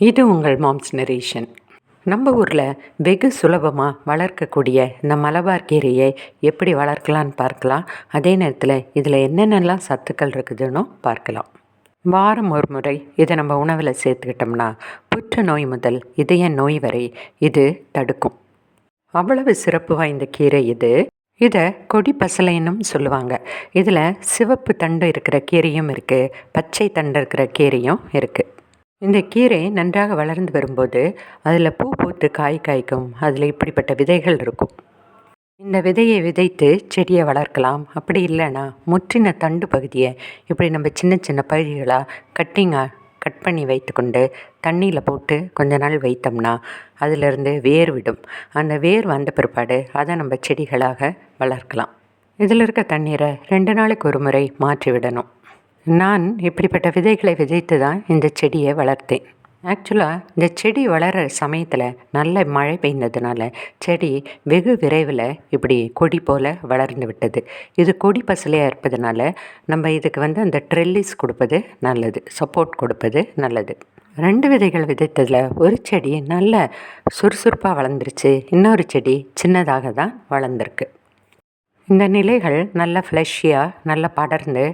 இது உங்கள் moms narration நம்ம ஊரில் வெகு சுலபமாக வளர்க்கக்கூடிய இந்த மலபார் கீரையை எப்படி வளர்க்கலான்னு பார்க்கலாம். அதே நேரத்தில் இதில் என்னென்னலாம் சத்துக்கள் இருக்குதுன்னு பார்க்கலாம். வாரம் ஒரு முறை இதை நம்ம உணவில் சேர்த்துக்கிட்டோம்னா புற்றுநோய் முதல் இதய நோய் வரை இது தடுக்கும். அவ்வளவு சிறப்பு வாய்ந்த கீரை இது. இதை கொடி பசலைன்னும் சொல்லுவாங்க. இதில் சிவப்பு தண்டு இருக்கிற கீரையும் இருக்குது பச்சை தண்டு இருக்கிற கீரையும் இருக்குது இந்த கீரை நன்றாக வளர்ந்து வரும்போது அதில் பூ பூத்து காய் காய்க்கும். அதில் இப்படிப்பட்ட விதைகள் இருக்கும். இந்த விதையை விதைத்து செடியை வளர்க்கலாம். அப்படி இல்லைன்னா முற்றின தண்டு பகுதியை இப்படி நம்ம சின்ன சின்ன பகுதிகளாக கட்டிங்காக கட் பண்ணி வைத்துக்கொண்டு தண்ணியில் போட்டு கொஞ்ச நாள் வைத்தோம்னா அதிலிருந்து வேர் விடும். அந்த வேர் வந்த பிற்பாடு அதை நம்ம செடிகளாக வளர்க்கலாம். இதில் இருக்க தண்ணீரை ரெண்டு நாளைக்கு ஒரு முறை மாற்றி விடணும். நான் இப்படிப்பட்ட விதைகளை விதைத்து தான் இந்த செடியை வளர்த்தேன். ஆக்சுவலாக இந்த செடி வளர்கிற சமயத்தில் நல்ல மழை பெய்ந்ததுனால செடி வெகு விரைவில் இப்படி கொடி போல் வளர்ந்து விட்டது. இது கொடி பசலையாக இருப்பதுனால நம்ம இதுக்கு வந்து அந்த ட்ரெல்லிஸ் கொடுப்பது நல்லது சப்போர்ட் கொடுப்பது நல்லது. ரெண்டு விதைகள் விதைத்ததில் ஒரு செடி நல்ல சுறுசுறுப்பாக வளர்ந்துருச்சு இன்னொரு செடி சின்னதாக தான் வளர்ந்துருக்கு. இந்த நிலைகள் நல்ல ஃப்ளஷியாக நல்லா படர்ந்து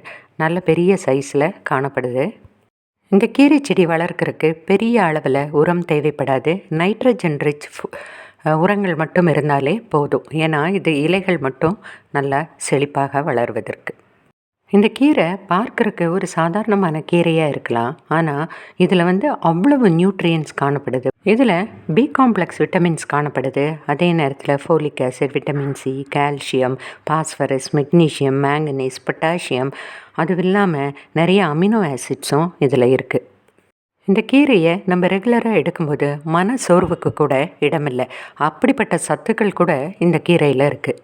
நல்ல பெரிய சைஸில் காணப்படுது. இந்த கீரை செடி வளர்க்குறதுக்கு பெரிய அளவில் உரம் தேவைப்படாது. நைட்ரஜன் ரிச் உரங்கள் மட்டும் இருந்தாலே போதும். ஏன்னா இது இலைகள் மட்டும் நல்லா செழிப்பாக வளர்வதற்கு. இந்த கீரை பார்க்குறக்கு ஒரு சாதாரணமான கீரையாக இருக்கலாம். ஆனால் இதில் வந்து அவ்வளவு நியூட்ரியன்ஸ் காணப்படுது. இதில் பி காம்ப்ளெக்ஸ் விட்டமின்ஸ் காணப்படுது. அதே நேரத்தில் folic acid vitamin C calcium phosphorus magnesium manganese potassium அதுவும் இல்லாமல் நிறைய அமினோ ஆசிட்ஸும் இதில் இருக்குது இந்த கீரையை நம்ம ரெகுலராக எடுக்கும்போது மன சோர்வுக்கு கூட இடமில்லை. அப்படிப்பட்ட சத்துக்கள் கூட இந்த கீரையில் இருக்குது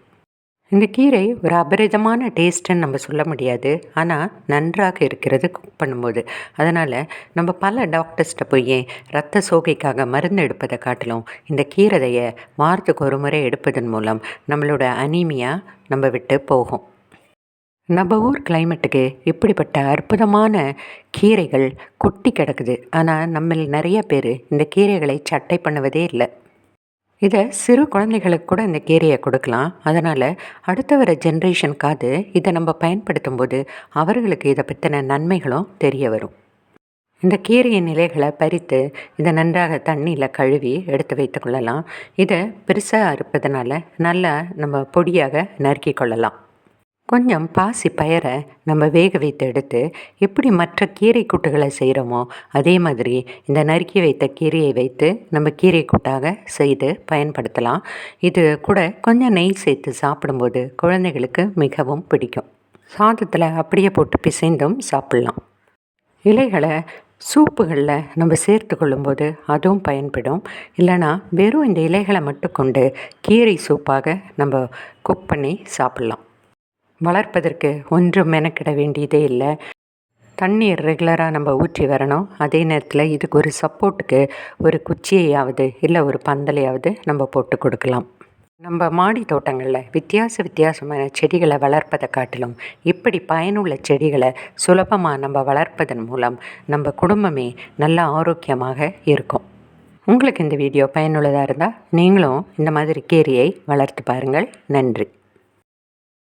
இந்த கீரை ஒரு அபரிதமான டேஸ்ட்டுன்னு நம்ம சொல்ல முடியாது. ஆனால் நன்றாக இருக்கிறது குக் பண்ணும்போது. அதனால் நம்ம பல டாக்டர்ஸ்கிட்ட போய் ரத்த சோகைக்காக மருந்து எடுப்பதை காட்டிலும் இந்த கீரையை வாரத்துக்கு ஒரு முறை எடுப்பதன் மூலம் நம்மளோட அனீமியா நம்ம விட்டு போகும். நம்ம ஊர் கிளைமேட்டுக்கு இப்படிப்பட்ட அற்புதமான கீரைகள் கொட்டி கிடக்குது. ஆனால் நம்மள நிறைய பேர் இந்த கீரைகளை சட்டை பண்ணுவதே இல்லை. இதை சிறு குழந்தைகளுக்கு கூட இந்த கீரையை கொடுக்கலாம். அதனால் அடுத்த வர ஜென்ரேஷனுக்காவது இதை நம்ம பயன்படுத்தும் போது அவர்களுக்கு இதை பற்றின நன்மைகளும் தெரிய வரும். இந்த கீரையின் நிலைகளை பறித்து இதை நன்றாக தண்ணியில் கழுவி எடுத்து வைத்து கொள்ளலாம். இதை பெருசாக இருப்பதனால நல்லா நம்ம பொடியாக நறுக்கி கொள்ளலாம். கொஞ்சம் பாசி பயரை நம்ம வேக வைத்து எடுத்து எப்படி மற்ற கீரை கூட்டுகளை செய்கிறோமோ அதே மாதிரி இந்த நறுக்கி வைத்த கீரையை வைத்து நம்ம கீரை கூட்டாக செய்து பயன்படுத்தலாம். இது கூட கொஞ்சம் நெய் சேர்த்து சாப்பிடும்போது குழந்தைகளுக்கு மிகவும் பிடிக்கும். சாதத்தில் அப்படியே போட்டு பிசைந்தும் சாப்பிட்லாம். இலைகளை சூப்புகளில் நம்ம சேர்த்து கொள்ளும்போது அதுவும் பயன்படும். இல்லைனா வெறும் இந்த இலைகளை மட்டும் கொண்டு கீரை சூப்பாக நம்ம குக் பண்ணி சாப்பிட்லாம். வளர்ப்பதற்கு ஒன்றும் மெனக்கிட வேண்டியதே இல்லை. தண்ணீர் ரெகுலராக நம்ம ஊற்றி வரணும். அதே நேரத்தில் இதுக்கு ஒரு சப்போர்ட்டுக்கு ஒரு குச்சியையாவது இல்லை ஒரு பந்தலையாவது நம்ம போட்டு கொடுக்கலாம். நம்ம மாடி தோட்டங்களில் வித்தியாச வித்தியாசமான செடிகளை வளர்ப்பதை காட்டிலும் இப்படி பயனுள்ள செடிகளை சுலபமாக நம்ம வளர்ப்பதன் மூலம் நம்ம குடும்பமே நல்ல ஆரோக்கியமாக இருக்கும். உங்களுக்கு இந்த வீடியோ பயனுள்ளதாக இருந்தால் நீங்களும் இந்த மாதிரி கீரையை வளர்த்து பாருங்கள். நன்றி.